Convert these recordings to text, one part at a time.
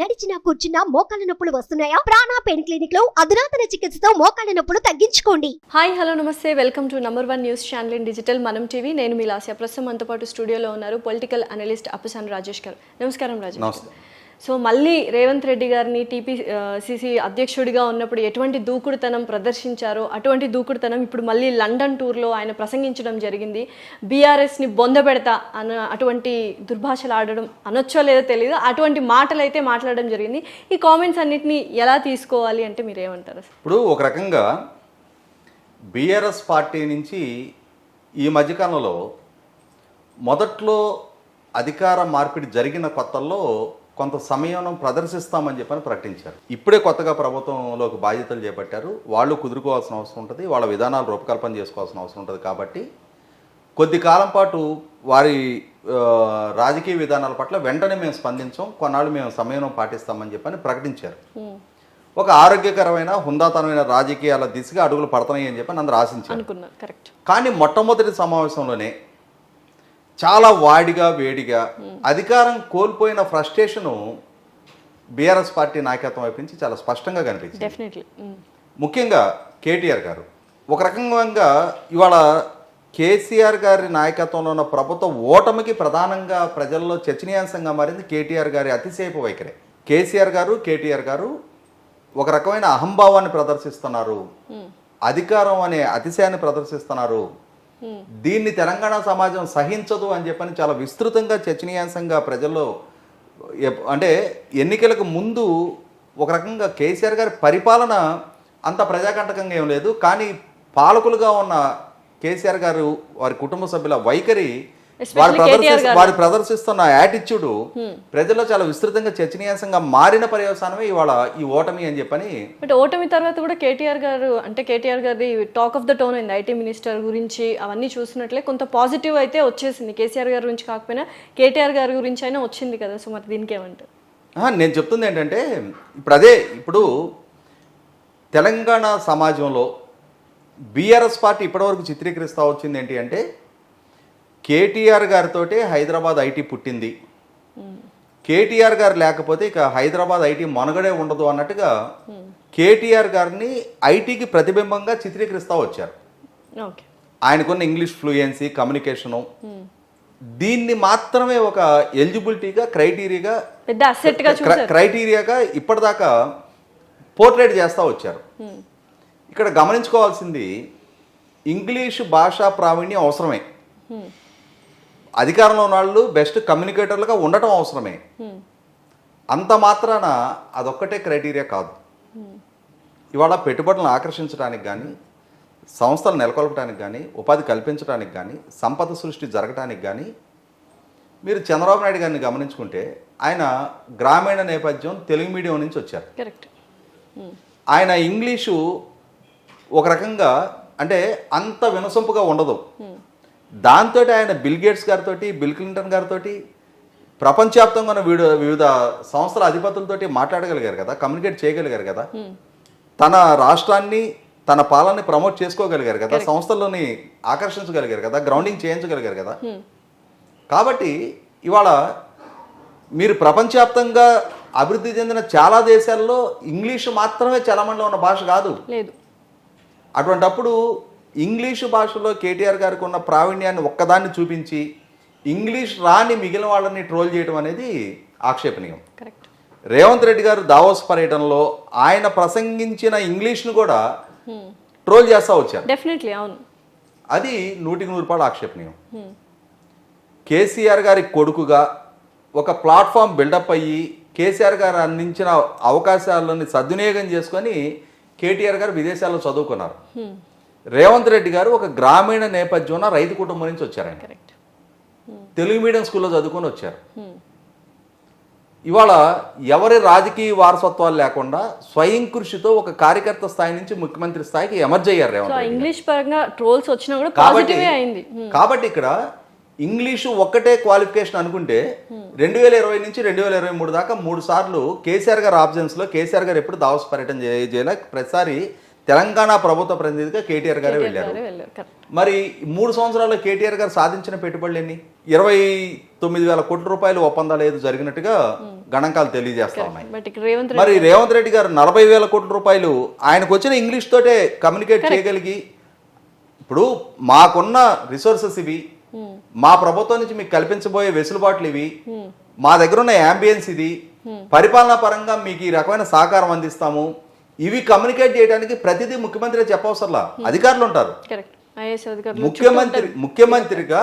నడిచినా కూర్చున్నా మోకాళ్ళ నొప్పులు వస్తున్నాయా? ప్రాణా పెయిన్ క్లినిక్లో అధునాతన చికిత్సతో మోకాళ్ళ నొప్పులు తగ్గించుకోండి. హాయ్ హలో నమస్తే. Welcome to number one news channel in digital Manam TV. నేను మీ లాస్య ప్రస్తుతం మనతో పాటు స్టూడియోలో ఉన్నారు పొలిటికల్ అనలిస్ట్ అప్పసాని రాజేష్ గారు. నమస్కారం రాజేష్. నమస్తే. సో మళ్ళీ రేవంత్ రెడ్డి గారిని టీపీసీసీ అధ్యక్షుడిగా ఉన్నప్పుడు ఎటువంటి దూకుడుతనం ప్రదర్శించారో అటువంటి దూకుడుతనం ఇప్పుడు మళ్ళీ లండన్ టూర్లో ఆయన ప్రసంగించడం జరిగింది. బీఆర్ఎస్ని బొందబెడతా అన్న అటువంటి దుర్భాషలు ఆడడం అనొచ్చో లేదో తెలియదు అటువంటి మాటలు అయితే మాట్లాడడం జరిగింది. ఈ కామెంట్స్ అన్నిటిని ఎలా తీసుకోవాలి అంటే మీరు ఏమంటారు? ఇప్పుడు ఒక రకంగా బీఆర్ఎస్ పార్టీ నుంచి ఈ మధ్యకాలంలో మొదట్లో అధికార మార్పిడి జరిగిన కొత్తల్లో కొంత సమయం ప్రదర్శిస్తామని చెప్పని ప్రకటించారు. ఇప్పుడే కొత్తగా ప్రభుత్వంలోకి బాధ్యతలు చేపట్టారు. వాళ్ళు కుదురుకోవాల్సిన అవసరం ఉంటుంది. వాళ్ళ విధానాలు రూపకల్పన చేసుకోవాల్సిన అవసరం ఉంటుంది కాబట్టి కొద్ది కాలం పాటు వారి రాజకీయ విధానాల పట్ల వెంటనే మేము స్పందించాం. కొన్నాళ్ళు మేము సమయం పాటిస్తామని చెప్పని ప్రకటించారు. ఒక ఆరోగ్యకరమైన హుందాతనమైన రాజకీయాల దిశగా అడుగులు పడుతున్నాయి అని చెప్పి అందరూ ఆశించారు. కానీ మొట్టమొదటి సమావేశంలోనే చాలా వాడిగా వేడిగా అధికారం కోల్పోయిన ఫ్రస్ట్రేషను బీఆర్ఎస్ పార్టీ నాయకత్వం వైపు నుంచి చాలా స్పష్టంగా కనిపించింది. డెఫినెట్లీ ముఖ్యంగా కేటీఆర్ గారు. ఒక రకంగా ఇవాళ కేసీఆర్ గారి నాయకత్వంలో ఉన్న ప్రభుత్వ ఓటమికి ప్రధానంగా ప్రజల్లో చర్చనీయాంశంగా మారింది కేటీఆర్ గారి అతిశయపు వైఖరి. కేసీఆర్ గారు కేటీఆర్ గారు ఒక రకమైన అహంభావాన్ని ప్రదర్శిస్తున్నారు. అధికారం అనే అతిశయాన్ని ప్రదర్శిస్తున్నారు. దీన్ని తెలంగాణ సమాజం సహించదు అని చెప్పని చాలా విస్తృతంగా చర్చనీయాంశంగా ప్రజల్లో ఎప్- అంటే ఎన్నికలకు ముందు ఒక రకంగా కేసీఆర్ గారి పరిపాలన అంత ప్రజాకంటకంగా ఏం లేదు. కానీ పాలకులుగా ఉన్న కేసీఆర్ గారు వారి కుటుంబ సభ్యుల వైఖరి వారు గారు. వారు ప్రదర్శిస్తున్న యాటిట్యూడ్ ప్రజల్లో చాలా విస్తృతంగా చర్చనీయాంశంగా మారిన పర్యవసానమే ఇవాళ ఈ ఓటమి అని చెప్పని బట్ ఓటమి తర్వాత కూడా కేటీఆర్ గారు అంటే కేటీఆర్ గారి టాక్ ఆఫ్ ద టౌన్ అయింది. ఐటీ మినిస్టర్ గురించి అవన్నీ చూసినట్లే కొంత పాజిటివ్ అయితే వచ్చేసింది. కేసీఆర్ గారి గురించి కాకపోయినా కేటీఆర్ గారి గురించి అయినా వచ్చింది కదా. సో మరి దీనికి ఏమంటారు? ఆహా, నేను చెప్తుంది ఏంటంటే ఇప్పుడు అదే ఇప్పుడు తెలంగాణ సమాజంలో బీఆర్ఎస్ పార్టీ ఇప్పటివరకు చిత్రీకరిస్తూ వచ్చింది ఏంటి అంటే కేటీఆర్ గారితో హైదరాబాద్ ఐటీ పుట్టింది. కేటీఆర్ గారు లేకపోతే ఇక హైదరాబాద్ ఐటీ మనుగడే ఉండదు అన్నట్టుగా కేటీఆర్ గారిని ఐటీకి ప్రతిబింబంగా చిత్రీకరిస్తూ వచ్చారు. ఆయనకున్న ఇంగ్లీష్ ఫ్లూయెన్సీ కమ్యూనికేషను దీన్ని మాత్రమే ఒక ఎలిజిబిలిటీగా క్రైటీరియాగా క్రైటీరియాగా ఇప్పటిదాకా పోర్ట్రేట్ చేస్తూ వచ్చారు. ఇక్కడ గమనించుకోవాల్సింది ఇంగ్లీష్ భాషా ప్రావీణ్యం అవసరమే. అధికారంలో ఉన్న వాళ్ళు బెస్ట్ కమ్యూనికేటర్లుగా ఉండటం అవసరమే. అంత మాత్రాన అదొక్కటే క్రైటీరియా కాదు. ఇవాళ పెట్టుబడులను ఆకర్షించడానికి కానీ సంస్థలు నెలకొల్పడానికి కానీ ఉపాధి కల్పించడానికి కానీ సంపద సృష్టి జరగడానికి కానీ మీరు చంద్రబాబు నాయుడు గారిని గమనించుకుంటే ఆయన గ్రామీణ నేపథ్యం తెలుగు మీడియం నుంచి వచ్చారు. కరెక్ట్ ఆయన ఇంగ్లీషు ఒక రకంగా అంటే అంత వినసొంపుగా ఉండదు. దాంతో ఆయన బిల్ గేట్స్ గారితో బిల్ క్లింటన్ గారితో ప్రపంచవ్యాప్తంగా ఉన్న వివిధ వివిధ సంస్థల అధిపతులతోటి మాట్లాడగలిగారు కదా కమ్యూనికేట్ చేయగలిగారు కదా. తన రాష్ట్రాన్ని తన పాలనని ప్రమోట్ చేసుకోగలిగారు కదా సంస్థల్లోని ఆకర్షించగలిగారు కదా గ్రౌండింగ్ చేయించగలిగారు కదా. కాబట్టి ఇవాళ మీరు ప్రపంచవ్యాప్తంగా అభివృద్ధి చెందిన చాలా దేశాల్లో ఇంగ్లీషు మాత్రమే చలమణలో ఉన్న భాష కాదు. అటువంటప్పుడు ఇంగ్లీషు భాషలో కేటీఆర్ గారికి ఉన్న ప్రావీణ్యాన్ని ఒక్కదాన్ని చూపించి ఇంగ్లీష్ రాని మిగిలిన వాళ్ళని ట్రోల్ చేయడం అనేది ఆక్షేపణీయం. రేవంత్ రెడ్డి గారు దావోస్ పర్యటనలో ఆయన ప్రసంగించిన ఇంగ్లీష్ను కూడా ట్రోల్ చేస్తూ వచ్చారు. డెఫినెట్లీ అవును. అది నూటికి నూరు రూపాయలు ఆక్షేపణీయం. కేసీఆర్ గారి కొడుకుగా ఒక ప్లాట్ఫామ్ బిల్డప్ అయ్యి కేసీఆర్ గారు అందించిన అవకాశాలను సద్వినియోగం చేసుకొని కేటీఆర్ గారు విదేశాల్లో చదువుకున్నారు. రేవంత్ రెడ్డి గారు ఒక గ్రామీణ నేపథ్యంలో రైతు కుటుంబం నుంచి వచ్చారు ఆయన. కరెక్ట్ తెలుగు మీడియం స్కూల్లో చదువుకొని వచ్చారు. ఇవాళ ఎవరి రాజకీయ వారసత్వాలు లేకుండా స్వయం కృషితో ఒక కార్యకర్త స్థాయి నుంచి ముఖ్యమంత్రి స్థాయికి ఎమర్జ్ అయ్యారు రేవంత్. ఇంగ్లీష్ పరంగా ట్రోల్స్ వచ్చినా కూడా కాబట్టి అయింది. కాబట్టి ఇక్కడ ఇంగ్లీషు ఒక్కటే క్వాలిఫికేషన్ అనుకుంటే రెండు వేల ఇరవై నుంచి రెండు వేల ఇరవై మూడు దాకా మూడు సార్లు కేసీఆర్ గారు ఆబ్జెన్స్లో కేసీఆర్ గారు ఎప్పుడు దావస్ పర్యటన చేయ- చేయలే. ప్రతిసారి తెలంగాణ ప్రభుత్వ ప్రతినిధిగా కేటీఆర్ గారే వెళ్ళారు. మరి మూడు సంవత్సరాల్లో కేటీఆర్ గారు సాధించిన పెట్టుబడులు ఎన్ని? ఇరవై తొమ్మిది వేల కోట్ల రూపాయలు ఒప్పందాలు ఏదో జరిగినట్టుగా గణాంకాలు తెలియజేస్తా ఉన్నాయి. మరి రేవంత్ రెడ్డి గారు నలభై వేల కోట్ల రూపాయలు ఆయనకు వచ్చిన ఇంగ్లీష్ తోటే కమ్యూనికేట్ చేయగలిగి ఇప్పుడు మాకున్న రిసోర్సెస్ ఇవి మా ప్రభుత్వం నుంచి మీకు కల్పించబోయే వెసులుబాట్లు ఇవి మా దగ్గర ఉన్న యాంబియన్స్ ఇది పరిపాలనా పరంగా మీకు ఈ రకమైన సహకారం అందిస్తాము ఇవి కమ్యూనికేట్ చేయడానికి ప్రతిదీ ముఖ్యమంత్రి చెప్పవసరలా? అధికారులు ఉంటారు ముఖ్యమంత్రి ముఖ్యమంత్రిగా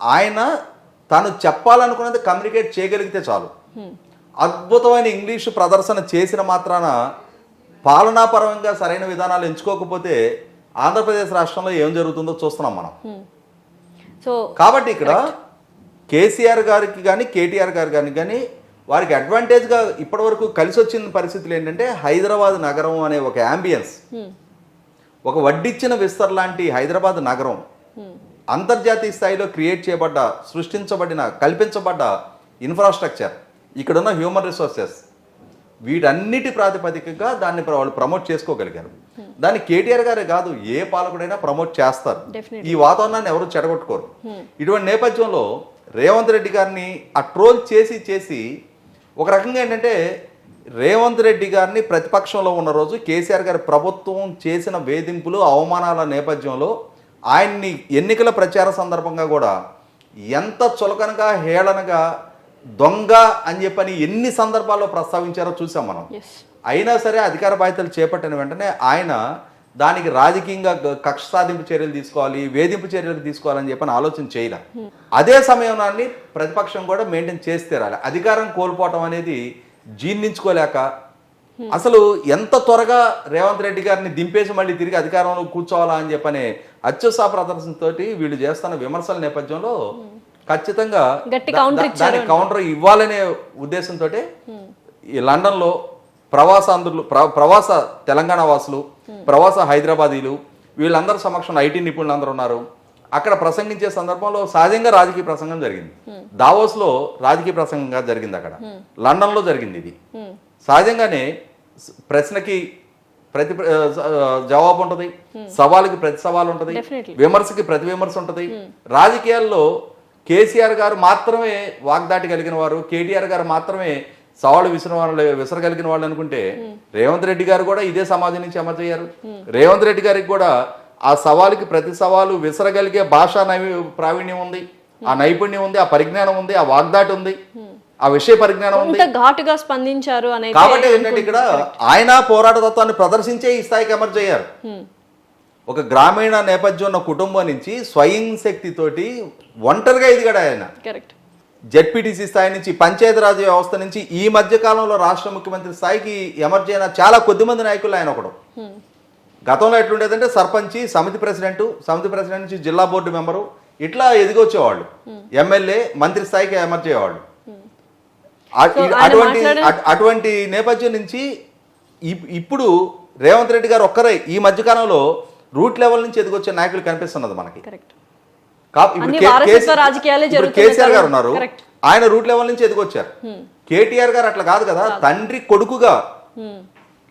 ఆయన తాను చెప్పాలనుకున్నది కమ్యూనికేట్ చేయగలిగితే చాలు. అద్భుతమైన ఇంగ్లీషు ప్రదర్శన చేసిన మాత్రాన పాలనాపరంగా సరైన విధానాలు ఎంచుకోకపోతే ఆంధ్రప్రదేశ్ రాష్ట్రంలో ఏం జరుగుతుందో చూస్తున్నాం మనం. సో కాబట్టి ఇక్కడ కేసీఆర్ గారికి కానీ కేటీఆర్ గారు కానీ కానీ వారికి అడ్వాంటేజ్గా ఇప్పటివరకు కలిసి వచ్చిన పరిస్థితులు ఏంటంటే హైదరాబాద్ నగరం అనే ఒక యాంబియన్స్ ఒక వడ్డిచ్చిన విస్తర్ లాంటి హైదరాబాద్ నగరం అంతర్జాతీయ స్థాయిలో క్రియేట్ చేయబడ్డ సృష్టించబడిన కల్పించబడ్డ ఇన్ఫ్రాస్ట్రక్చర్ ఇక్కడున్న హ్యూమన్ రిసోర్సెస్ వీటన్నిటి ప్రాతిపదికగా దాన్ని వాళ్ళు ప్రమోట్ చేసుకోగలిగారు. దాన్ని కేటీఆర్ గారే కాదు ఏ పాలకుడైనా ప్రమోట్ చేస్తారు. ఈ వాతావరణాన్ని ఎవరు చెడగొట్టుకోరు. ఇటువంటి నేపథ్యంలో రేవంత్ రెడ్డి గారిని ఆ ట్రోల్ చేసి చేసి ఒక రకంగా ఏంటంటే రేవంత్ రెడ్డి గారిని ప్రతిపక్షంలో ఉన్న రోజు కేసీఆర్ గారి ప్రభుత్వం చేసిన వేధింపులు అవమానాల నేపథ్యంలో ఆయన్ని ఎన్నికల ప్రచార సందర్భంగా కూడా ఎంత చులకనగా హేళనగా దొంగ అని చెప్పని ఎన్ని సందర్భాల్లో ప్రస్తావించారో చూసాం మనం. అయినా సరే అధికార బాధ్యతలు చేపట్టిన వెంటనే ఆయన దానికి రాజకీయంగా కక్ష సాధింపు చర్యలు తీసుకోవాలి వేధింపు చర్యలు తీసుకోవాలని చెప్పని ఆలోచన చేయలే. అదే సమయాన్ని ప్రతిపక్షం కూడా మెయింటైన్ చేసి తీరాలి. అధికారం కోల్పోవటం అనేది జీర్ణించుకోలేక అసలు ఎంత త్వరగా రేవంత్ రెడ్డి గారిని దింపేసి మళ్ళీ తిరిగి అధికారంలో కూర్చోవాలా అని చెప్పనే అత్యుత్సాహ ప్రదర్శనతోటి వీళ్ళు చేస్తున్న విమర్శల నేపథ్యంలో ఖచ్చితంగా దానికి కౌంటర్ ఇవ్వాలనే ఉద్దేశంతో ఈ లండన్లో ప్రవాసాంధ్రులు ప్ర- ప్రవాస తెలంగాణ వాసులు ప్రవాస హైదరాబాదీలు వీళ్ళందరి సమక్షంలో ఐటీ నిపుణులు అందరూ ఉన్నారు. అక్కడ ప్రసంగించే సందర్భంలో సహజంగా రాజకీయ ప్రసంగం జరిగింది. దావోస్లో రాజకీయ ప్రసంగంగా జరిగింది అక్కడ. లండన్లో జరిగింది ఇది. సహజంగానే ప్రశ్నకి ప్రతి జవాబు ఉంటుంది. సవాలుకి ప్రతి సవాలు ఉంటుంది. విమర్శకి ప్రతి విమర్శ ఉంటుంది. రాజకీయాల్లో కేసీఆర్ గారు మాత్రమే వాగ్దాటి కలిగిన వారు కేటీఆర్ గారు మాత్రమే సవాళ్ళు విసిన వాళ్ళు విసరగలిగిన వాళ్ళు అనుకుంటే రేవంత్ రెడ్డి గారు కూడా ఇదే సమాజం నుంచి అమర్చయ్యారు రేవంత్ రెడ్డి గారికి కూడా ఆ సవాలుకి ప్రతి సవాలు విసరగలిగే భాషా నైవి ప్రావీణ్యం ఉంది. ఆ నైపుణ్యం ఉంది ఆ పరిజ్ఞానం ఉంది ఆ వాగ్దాటి ఉంది. ఆ విషయ పరిజ్ఞానం ఉంది. ఘాటుగా స్పందించారు అనేది కాబట్టి ఏంటంటే ఇక్కడ ఆయన పోరాట తత్వాన్ని ప్రదర్శించే ఈ స్థాయికి అమర్చయ్యారు ఒక గ్రామీణ నేపథ్యం ఉన్న కుటుంబం నుంచి స్వయం శక్తితోటి ఒంటరిగా ఎదిగాడు ఆయన. కరెక్ట్. జెడ్పీటీసీ స్థాయి నుంచి పంచాయతీరాజ్ వ్యవస్థ నుంచి ఈ మధ్య కాలంలో రాష్ట్ర ముఖ్యమంత్రి స్థాయికి ఎమర్జ్ అయిన చాలా కొద్ది మంది నాయకులు ఆయన ఒకడు. గతంలో ఎట్లుండేదంటే సర్పంచి సమితి ప్రెసిడెంట్ సమితి ప్రెసిడెంట్ నుంచి జిల్లా బోర్డు మెంబరు ఇట్లా ఎదిగొచ్చేవాళ్ళు. ఎమ్మెల్యే మంత్రి స్థాయికి ఎమర్జ్ అయ్యేవాళ్ళు. అటువంటి అటువంటి నేపథ్యం నుంచి ఇప్- ఇప్పుడు రేవంత్ రెడ్డి గారు ఒక్కరే ఈ మధ్యకాలంలో రూట్ లెవెల్ నుంచి ఎదిగొచ్చే నాయకులు కనిపిస్తున్నది మనకి. కేసీఆర్ గారు. ఉన్నారు. ఆయన రూట్ లెవెల్ నుంచి ఎదిగొచ్చారు. కేటీఆర్ గారు అట్లా కాదు కదా తండ్రి కొడుకుగా.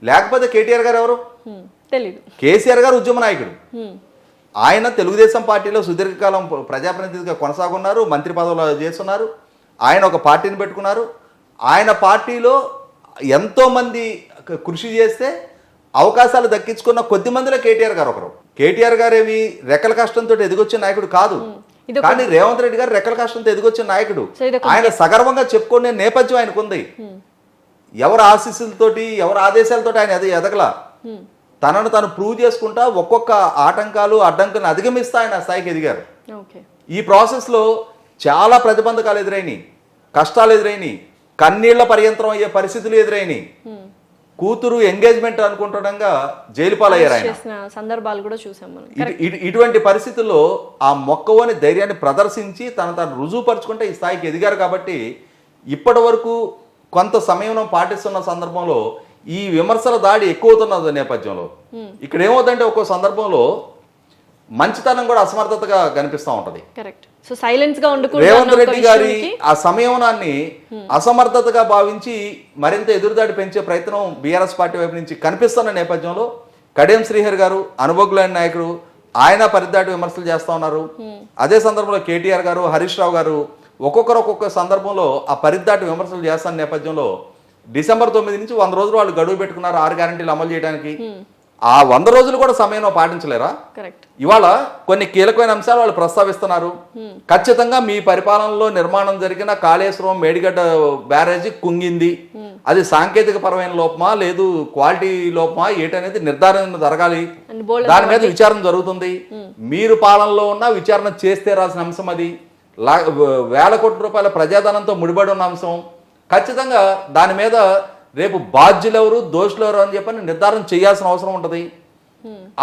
లేకపోతే కేటీఆర్ గారు ఎవరు? కేసీఆర్ గారు ఉద్యమ నాయకుడు. ఆయన తెలుగుదేశం పార్టీలో సుదీర్ఘకాలం ప్రజాప్రతినిధిగా కొనసాగున్నారు మంత్రి పదవులు చేస్తున్నారు. ఆయన ఒక పార్టీని పెట్టుకున్నారు. ఆయన పార్టీలో ఎంతో మంది కృషి చేస్తే అవకాశాలు దక్కించుకున్న కొద్ది మందిలో కేటీఆర్ గారు ఒకరు. కేటీఆర్ గారు ఏమి రెక్కల కష్టంతో ఎదిగొచ్చిన నాయకుడు కాదు. కానీ రేవంత్ రెడ్డి గారు రెక్కల కష్టంతో ఎదిగొచ్చిన నాయకుడు. ఆయన సగర్వంగా చెప్పుకునే నేపథ్యం ఆయనకు ఉంది ఎవరి ఆశీస్సులతోటి ఎవరి ఆదేశాలతోటి ఆయన ఎద ఎదగల? తనను తను ప్రూవ్ చేసుకుంటా ఒక్కొక్క ఆటంకాలు అడ్డంకులను అధిగమిస్తా ఆయన స్థాయికి ఎదిగారు. ఈ ప్రాసెస్లో చాలా ప్రతిబంధకాలు ఎదురైనాయి. కష్టాలు ఎదురైనాయి. కన్నీళ్ళ పర్యంతరం అయ్యే పరిస్థితులు ఎదురైనాయి. కూతురు ఎంగేజ్మెంట్ అనుకుంటుండగా జైలు పాలయ్యారు ఆయన. సందర్భాలు కూడా చూసాం ఇటువంటి పరిస్థితుల్లో ఆ మొక్కవని ధైర్యాన్ని ప్రదర్శించి తన తను రుజువుపరుచుకుంటే ఈ స్థాయికి ఎదిగారు కాబట్టి ఇప్పటి వరకు కొంత సమయం పాటిస్తున్న సందర్భంలో ఈ విమర్శల దాడి ఎక్కువవుతున్న నేపథ్యంలో. ఇక్కడ ఏమవుతుందంటే ఒక్కో సందర్భంలో మంచితనం కూడా అసమర్థతగా కనిపిస్తూ ఉంటది. కరెక్ట్ సో సైలెన్స్గా ఉండకూడదు రేవంత్ రెడ్డి గారి ఆ సమయనాన్ని అసమర్థతగా భావించి మరింత ఎదురుదాడి పెంచే ప్రయత్నం బీఆర్ఎస్ పార్టీ వైపు నుంచి కనిపిస్తున్న నేపథ్యంలో కడియం శ్రీహరి గారు అనుభవజ్ఞులైన నాయకుడు ఆయన పరిదాటి విమర్శలు చేస్తా ఉన్నారు. అదే సందర్భంలో కేటీఆర్ గారు హరీష్ రావు గారు ఒక్కొక్కరు ఒక్కొక్క సందర్భంలో ఆ పరిదాటి విమర్శలు చేస్తున్న నేపథ్యంలో డిసెంబర్ తొమ్మిది నుంచి వంద రోజులు వాళ్ళు గడువు పెట్టుకున్నారు ఆరు గ్యారంటీలు అమలు చేయడానికి. ఆ వంద రోజులు కూడా సమయం పాటించలేరా? ఇవాళ కొన్ని కీలకమైన అంశాలు వాళ్ళు ప్రస్తావిస్తున్నారు. ఖచ్చితంగా మీ పరిపాలనలో నిర్మాణం జరిగిన కాళేశ్వరం మేడిగడ్డ బ్యారేజీ కుంగింది. అది సాంకేతిక పరమైన లోపమా? లేదు క్వాలిటీ లోపమా? ఏటనేది నిర్ధారణ జరగాలి. దాని మీద విచారణ జరుగుతుంది. మీరు పాలనలో ఉన్న విచారణ చేస్తే రాసిన అంశం అది. వేల కోట్ల రూపాయల ప్రజాధనంతో ముడిపడి ఉన్న అంశం. ఖచ్చితంగా దాని మీద రేపు బాధ్యులు ఎవరు దోషులు ఎవరు అని చెప్పని నిర్ధారణ చేయాల్సిన అవసరం ఉంటుంది.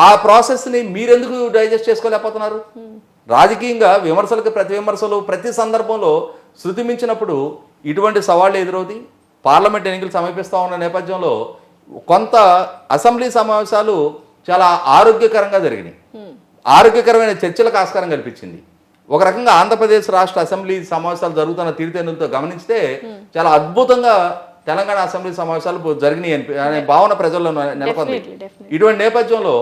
ఆ ప్రాసెస్ని మీరెందుకు డైజెస్ట్ చేసుకోలేకపోతున్నారు? రాజకీయంగా విమర్శలకు ప్రతి విమర్శలు ప్రతి సందర్భంలో శృతి మించినప్పుడు ఇటువంటి సవాళ్ళు ఎదురవుతాయి పార్లమెంట్ ఎన్నికలు సమీపిస్తూ ఉన్న నేపథ్యంలో కొంత అసెంబ్లీ సమావేశాలు చాలా ఆరోగ్యకరంగా జరిగినాయి. ఆరోగ్యకరమైన చర్చలకు ఆస్కారం కల్పించింది. ఒక రకంగా ఆంధ్రప్రదేశ్ రాష్ట్ర అసెంబ్లీ సమావేశాలు జరుగుతున్న తీరుతెన్నులతో గమనిస్తే చాలా అద్భుతంగా తెలంగాణ అసెంబ్లీ సమావేశాలు జరిగినాయి అనే భావన ప్రజల్లో నెలకొంది. ఇటువంటి నేపథ్యంలో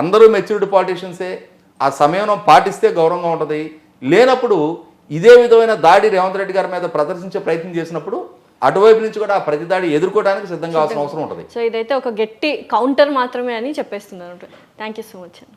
అందరూ మెచ్యూర్డ్ పాలిటీషియన్సే ఆ సమయం పాటిస్తే గౌరవంగా ఉంటుంది. లేనప్పుడు ఇదే విధమైన దాడి రేవంత్ రెడ్డి గారి మీద ప్రదర్శించే ప్రయత్నం చేసినప్పుడు అటువైపు నుంచి కూడా ఆ ప్రతి దాడి ఎదుర్కోవడానికి సిద్ధంగా అవసరం ఉంటుంది. సో ఇదైతే ఒక గట్టి కౌంటర్ మాత్రమే అని చెప్పేస్తున్నారు. థ్యాంక్ యూ సో మచ్ అండి